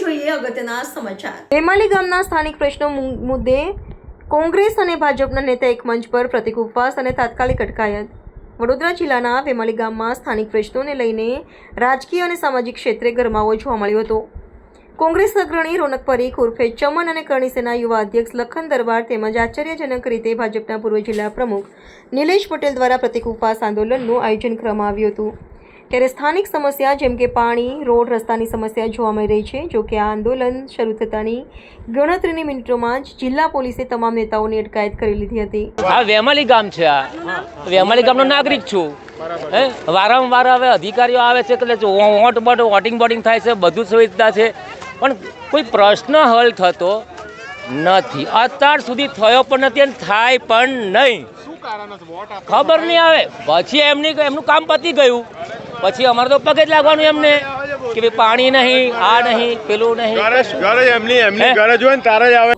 જોઈએ અગત્યના સમાચાર. વેમાલી ગામના સ્થાનિક પ્રશ્નો મુદ્દે કોંગ્રેસ અને ભાજપના નેતા એક મંચ પર પ્રતિક ઉપવાસ અને તાત્કાલિક અટકાયત. વડોદરા જિલ્લાના વેમાલી ગામમાં સ્થાનિક પ્રશ્નોને લઈને રાજકીય અને સામાજિક ક્ષેત્રે ગરમાવો જોવા મળ્યો હતો. કોંગ્રેસ અગ્રણી રોનક પરીખ ઉર્ફે ચમન અને કરણીસેના યુવા અધ્યક્ષ લખન દરબાર તેમજ આશ્ચર્યજનક રીતે ભાજપના પૂર્વ જિલ્લા પ્રમુખ નિલેશ પટેલ દ્વારા પ્રતિક ઉપવાસ આંદોલનનું આયોજન કરવામાં આવ્યું હતું. ત્યારે સ્થાનિક સમસ્યા જેમ કે પાણી રોડ રસ્તાની સમસ્યા જોવા મળી રહી છે. જો કે આ આંદોલન શરૂ થતાની ગણતરીની મિનિટોમાં જ જિલ્લા પોલીસે તમામ નેતાઓની અટકાયત કરી લીધી હતી. આ વેમાલી ગામ છે આ. વેમાલી ગામનો નાગરિક છું. હે? વારંવાર હવે અધિકારીઓ આવે છે એટલે જો વોટ બોટ વોટિંગ બોટિંગ થાય છે બધું સુવિધા છે. પણ કોઈ પ્રશ્ન હલ થતો નથી. અત્યાર સુધી થયો પણ નથી અને થાય પણ નહીં. ખબર નહીં આવે. પછી એમની એમનું કામ પતી ગયું. પછી અમારે તો પગે જ લાગવાનું એમને. કે ભાઈ પાણી નહીં આ નહીં પેલું નહીં. એમની એમની હે? ઘરે જ હોય ને તારે જ આવે.